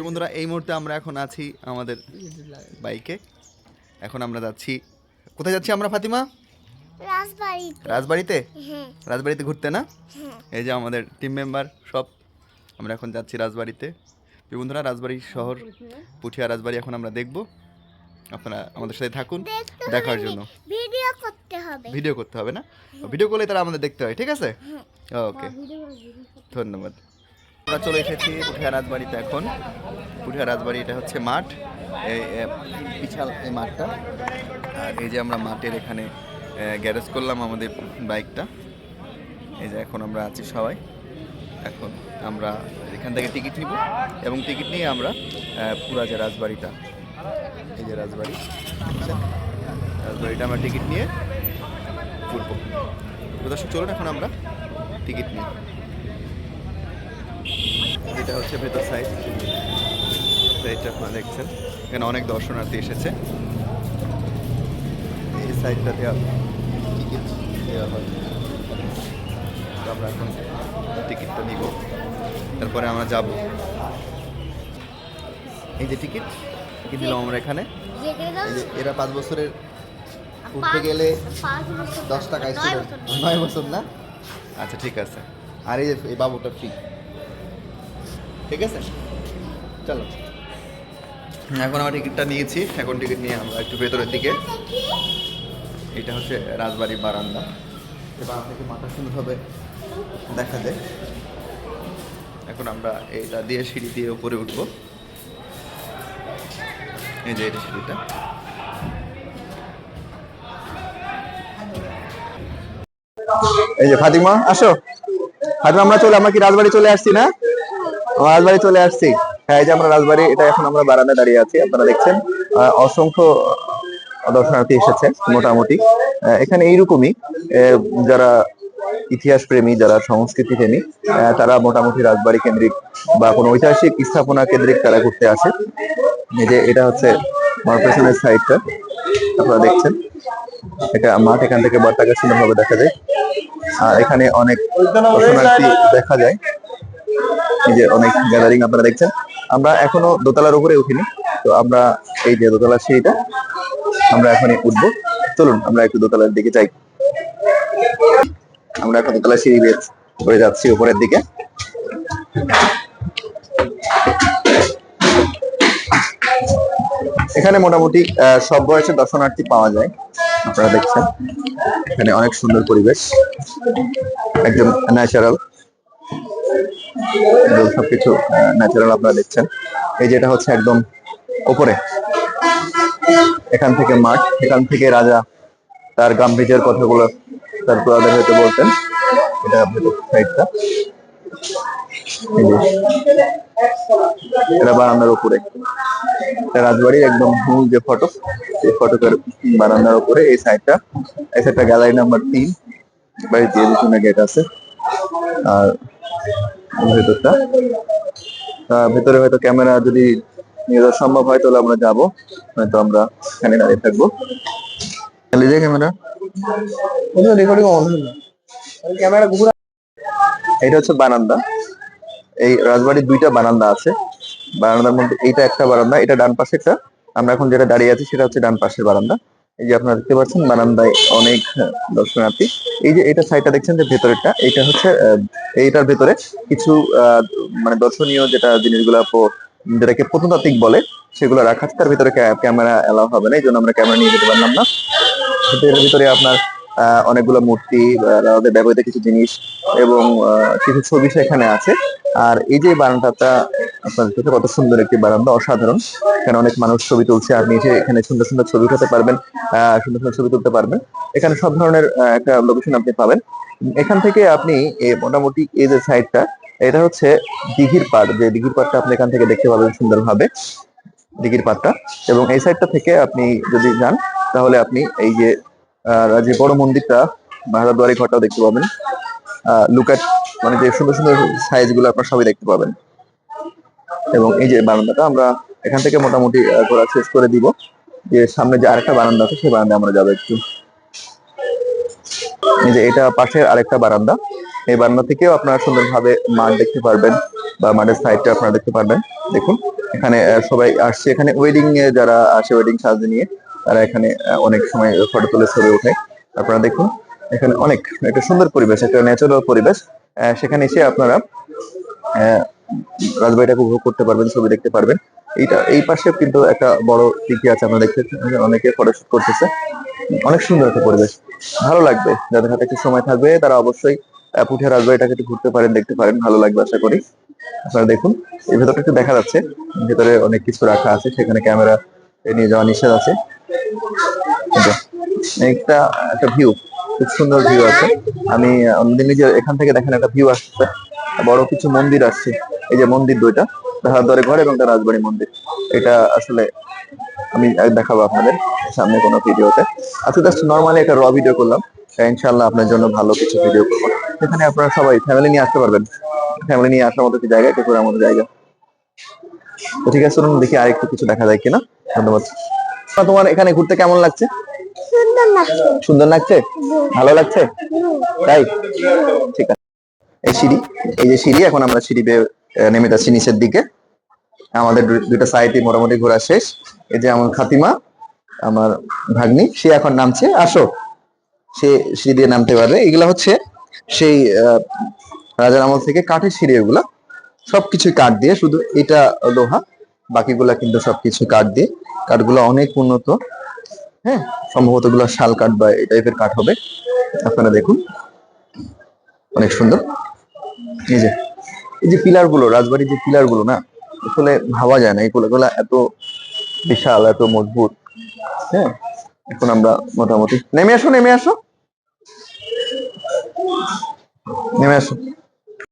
প্রিয় বন্ধুরা এই মুহূর্তে আমরা এখন আছি আমাদের বাইকে। এখন আমরা যাচ্ছি। কোথায় যাচ্ছি আমরা ফাতিমা? রাজবাড়িতে। রাজবাড়িতে? হ্যাঁ। রাজবাড়িতে ঘুরতে না? হ্যাঁ। এই যে আমাদের টিম মেম্বার সব আমরা এখন যাচ্ছি রাজবাড়িতে। প্রিয় বন্ধুরা রাজবাড়ি শহর পুঠিয়া রাজবাড়ি এখন আমরা দেখব। আপনারা আমাদের সাথে থাকুন দেখার জন্য। ভিডিও করতে হবে। ভিডিও করতে হবে না? ভিডিও করলে তারা আমাদের দেখতে হয় ঠিক আছে? ওকে। ধন্যবাদ। আমরা চলে এসেছি পুঠিয়া রাজবাড়িতে এখন। পুঠিয়া রাজবাড়ি, এটা হচ্ছে মাঠ। এই বিশাল এই মাঠটা। আর এই যে আমরা মাঠের এখানে গ্যারেজ করলাম আমাদের বাইকটা। এই যে এখন আমরা আছি সবাই। এখন আমরা এখান থেকে টিকিট নিব এবং টিকিট নিয়ে আমরা পুরা যে রাজবাড়িটা, এই যে রাজবাড়ি রাজবাড়িটা আমরা টিকিট নিয়ে ঘুরবো। দর্শক চলুন এখন আমরা টিকিট নিই। এটা হচ্ছে ভেতর সাইড সাইডটা আপনারা দেখছেন। এখানে অনেক দর্শনার্থী এসেছে। এই সাইডটাতে টিকিট দেওয়া হয়। আমরা এখন টিকিটটা নিব। তারপরে আমরা যাব। এই যে টিকিট টিকিট দিলাম আমরা এখানে। এরা পাঁচ বছরের উঠতে গেলে দশ টাকা নয় বছর। নয় বছর না? আচ্ছা ঠিক আছে। আর এই যে এই বাবুটা ফ্রি ঠিক আছে? চলো। এখন আমার টিকিটটা নিয়েছি। এখন টিকিট নিয়ে আমরা একটু ভেতরের দিকে। এটা হচ্ছে রাজবাড়ি বারান্দা। এবার আপনাকে মাথা সুন্দরভাবে দেখা যায়। এখন আমরা এটা দিয়ে সিঁড়ি দিয়ে উপরে উঠবো। এই যে এটা সিঁড়িটা। এই যে ফাতিমা, আসো। ফাতিমা, আমরা চলে আমরা কি রাজবাড়ি চলে আসছি না? রাজবাড়ি চলে আসছি। হ্যাঁ এই যে আমরা রাজবাড়ি, এটা এখন আমরা বারান্দায় দাঁড়িয়ে আছি, আপনারা দেখছেন। অসংখ্য দর্শনার্থী এসেছে, মোটামুটি। এখানে এইরকমই যারা ইতিহাস প্রেমী যারা সংস্কৃতি প্রেমী তারা মোটামুটি রাজবাড়ি কেন্দ্রিক বা কোনো ঐতিহাসিক স্থাপনা কেন্দ্রিক তারা ঘুরতে আসে। এই যে এটা হচ্ছে পেছনের সাইডটা, আপনারা দেখছেন। এটা মাঠ এখান থেকে বার্তাকে সুন্দরভাবে দেখা যায়। আর এখানে অনেক দর্শনার্থী দেখা যায়। এই যে অনেক গ্যাদারিং আপনারা দেখছেন, আমরা এখনও দোতলার উপরে উঠিনি, তো আমরা এই যে দোতলা সিঁড়িটা আমরা এখনই উঠবো। চলুন, আমরা একটু দোতলার দিকে যাই। আমরা এখন দোতলা সিঁড়ি বেয়ে করে যাচ্ছি উপরের দিকে। এখানে মোটামুটি সব বয়সের দর্শনার্থী পাওয়া যায়, আপনারা দেখছেন। এখানে অনেক সুন্দর পরিবেশ একদম ন্যাচারাল সবকিছু ন্যাচারাল আপনারা দেখছেন। এই যেটা হচ্ছে একদম ওপরে। এখান থেকে মাঠ, এখান থেকে রাজা, তার গাম্ভীর্যের কথাগুলো তার প্রয়াদের হয়তো বলতেন। এটা ভেতর সাইডটা এটা বারান্দার উপরে। রাজবাড়ির একদম মূল যে ফটক সেই ফটকের বারান্দার উপরে, এই সাইডটা এই সাইডটা গ্যালারি নাম্বার তিন। দিয়ে পিছনে গেট আছে। আর ভেতরটা। ভেতরে হয়তো ক্যামেরা যদি নিয়ে যাওয়া সম্ভব হয়, তাহলে আমরা যাব। হয়তো আমরা এখানে দাঁড়িয়ে থাকব। ক্যামেরা। রেকর্ডিং এটা হচ্ছে বারান্দা। এই রাজবাড়ির দুইটা বারান্দা আছে। বারান্দার মধ্যে এইটা একটা বারান্দা, এটা ডান পাশে একটা আমরা এখন যেটা দাঁড়িয়ে আছি, সেটা হচ্ছে ডান পাশের বারান্দা। এই যে আপনারা দেখতে পাচ্ছেন, বারান্দায় অনেক দর্শনার্থী। এই যে এটা সাইডটা দেখছেন যে ভেতরেরটা, এটা হচ্ছে এইটার ভেতরে কিছু মানে দর্শনীয় যেটা জিনিসগুলা যেটাকে প্রত্নতাত্ত্বিক বলে, সেগুলো রাখা তার ভিতরে ক্যামেরা এলাও হবে না, এই জন্য আমরা ক্যামেরা নিয়ে যেতে পারলাম না। এর ভিতরে আপনার অনেকগুলো মূর্তি রাজাদের ব্যবহৃত কিছু জিনিস এবং কিছু ছবি সেখানে আছে। আর এই যে বারান্দাটা আপনার দেখতে কত সুন্দর একটি বারান্দা, অসাধারণ। এখানে অনেক মানুষ ছবি তুলছে, আপনি এসে এখানে সুন্দর সুন্দর ছবি উঠাতে পারবেন সুন্দর সুন্দর ছবি তুলতে পারবেন। এখানে সব ধরনের একটা লোকেশন আপনি পাবেন। এখান থেকে আপনি মোটামুটি এই যে সাইডটা এটা হচ্ছে দিঘির পাড়, যে দিঘির পাড়টা আপনি এখান থেকে দেখতে পাবেন সুন্দরভাবে, দিঘির পাড়টা। এবং এই সাইডটা থেকে আপনি যদি যান, তাহলে আপনি এই যে আহ, যে বড় মন্দিরটা বাহাদুয়ারি ঘরটাও দেখতে পাবেন। লুকাট মানে যে সুন্দর সুন্দর সাইজগুলো আপনার সবই দেখতে পাবেন। এবং এই যে বারান্দাটা আমরা এখান থেকে মোটামুটি ঘোরা শেষ করে দিব। যে সামনে যে আরেকটা বারান্দা আছে সেই বারান্দায় আমরা যাব একটু। এই যে এটা পাশের আরেকটা বারান্দা। এই বারান্দা থেকেও আপনারা সুন্দরভাবে মাঠ দেখতে পারবেন বা মাঠের সাইডটা আপনারা দেখতে পারবেন। দেখুন এখানে সবাই আসছে। এখানে ওয়েডিং এ যারা আসে ওয়েডিং সাজে নিয়ে তারা এখানে অনেক সময় ফটো তুলে ছবি ওঠে। আপনারা দেখুন, এখানে অনেক, একটা সুন্দর পরিবেশ, একটা ন্যাচারাল পরিবেশ। সেখানে এসে আপনারা রাজবাড়িটাকে উপভোগ করতে পারবেন, ছবি দেখতে পারবেন। এইটা, এই পাশে কিন্তু একটা বড় টিকি আছে আমরা দেখতে অনেকে ফটোশুট করতেছে। অনেক সুন্দর একটা পরিবেশ। ভালো লাগবে, যাদের হাতে একটু সময় থাকবে, তারা অবশ্যই পুঠিয়া রাজবাড়িটাকে একটু ঘুরতে পারেন, দেখতে পারেন, ভালো লাগবে আশা করি। আপনারা দেখুন, এই ভেতরটা একটু দেখা যাচ্ছে, ভেতরে অনেক কিছু রাখা আছে, সেখানে ক্যামেরা নিয়ে যাওয়া নিষেধ আছে। একটা একটা ভিউ খুব সুন্দর ভিউ আছে। আমি অন্যদিন নিজে এখান থেকে দেখেন একটা ভিউ আসছে। বড় কিছু মন্দির আসছে। এই যে মন্দির দুইটা দরে ঘর এবং রাজবাড়ি মন্দির। এটা আসলে আমি দেখাবো আপনাদের সামনে কোনো ভিডিওতে। আজকে জাস্ট নর্মালি একটা র ভিডিও করলাম। ইনশাল্লাহ আপনার জন্য ভালো কিছু ভিডিও করব। এখানে আপনারা সবাই ফ্যামিলি নিয়ে আসতে পারবেন। ফ্যামিলি নিয়ে আসার মতো জায়গা একটু ঘোরার মতো জায়গা। তো ঠিক আছে চলুন দেখি আরেকটু কিছু দেখা যায় কিনা। ধন্যবাদ। আচ্ছা, তোমার এখানে ঘুরতে কেমন লাগছে? সুন্দর লাগছে। সুন্দর লাগছে? ভালো লাগছে? তাই? ঠিক আছে। এই সিঁড়ি এই যে সিঁড়ি এখন আমরা সিঁড়ি নেমে যাচ্ছি নিচের দিকে। আমাদের দু- দুইটা সাইডে মোটামুটি ঘোরা শেষ। এই যে আমার খাতিমা আমার ভাগ্নি সে এখন নামছে। আসো। সে সিঁড়ি দিয়ে নামতে পারবে। এগুলা হচ্ছে সেই রাজার আমল থেকে কাঠের সিঁড়ি এগুলা। সবকিছু কাঠ দিয়ে শুধু এটা লোহা। বাকিগুলা কিন্তু সবকিছু কাঠ দিয়ে। কাঠগুলো অনেক উন্নত। হ্যাঁ সম্ভবত এগুলো শাল কাঠ বা এই টাইপের কাঠ হবে। আপনারা দেখুন। অনেক সুন্দর। এই যে এই যে পিলারগুলো রাজবাড়ির যে পিলারগুলো না, আসলে ভাবা যায় না। এগুলো, এগুলা এত বিশাল, এত মজবুত। হ্যাঁ এখন আমরা মোটামুটি নেমে আসো নেমে আসো। নেমে আসো।